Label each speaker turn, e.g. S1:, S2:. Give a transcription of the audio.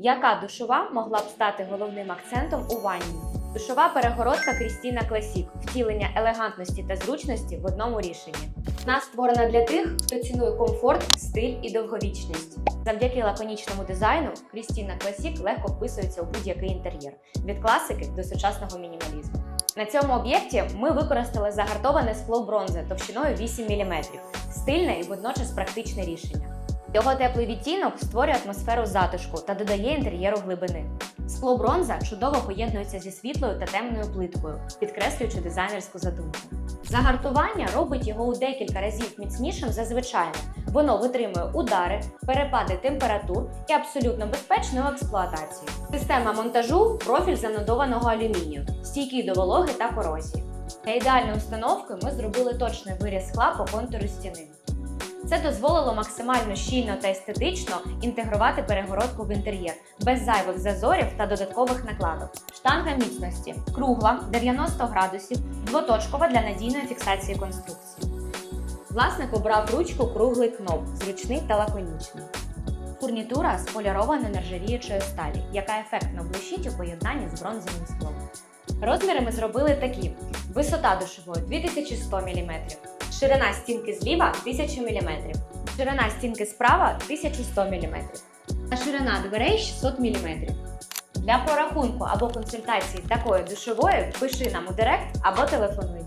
S1: Яка душова могла б стати головним акцентом у ванні? Душова перегородка Крістіна Класік втілення елегантності та зручності в одному рішенні. Вона створена для тих, хто цінує комфорт, стиль і довговічність. Завдяки лаконічному дизайну Крістіна Класік легко вписується у будь-який інтер'єр від класики до сучасного мінімалізму. На цьому об'єкті ми використали загартоване скло бронзи товщиною 8 мм, стильне і водночас практичне рішення. Його теплий відтінок створює атмосферу затишку та додає інтер'єру глибини. Скло бронза чудово поєднується зі світлою та темною плиткою, підкреслюючи дизайнерську задумку. Загартування робить його у декілька разів міцнішим за звичайне. Воно витримує удари, перепади температур і абсолютно безпечну експлуатацію. Система монтажу профіль занодованого алюмінію, стійкий до вологи та корозії. Для ідеальної установки ми зробили точний виріз скла по контуру стіни. Це дозволило максимально щільно та естетично інтегрувати перегородку в інтер'єр без зайвих зазорів та додаткових накладок. Штанга міцності кругла 90 градусів, двоточкова для надійної фіксації конструкції. Власник обрав ручку круглий кноп, зручний та лаконічний. Фурнітура з полірованої нержавіючої сталі, яка ефектно блищить у поєднанні з бронзовим склом. Розміри ми зробили такі: висота душової 2100 мм, ширина стінки зліва 1000 мм, ширина стінки справа 1100 мм, А ширина дверей 600 мм. Для прорахунку або консультації такої душової пиши нам у директ або телефонуй.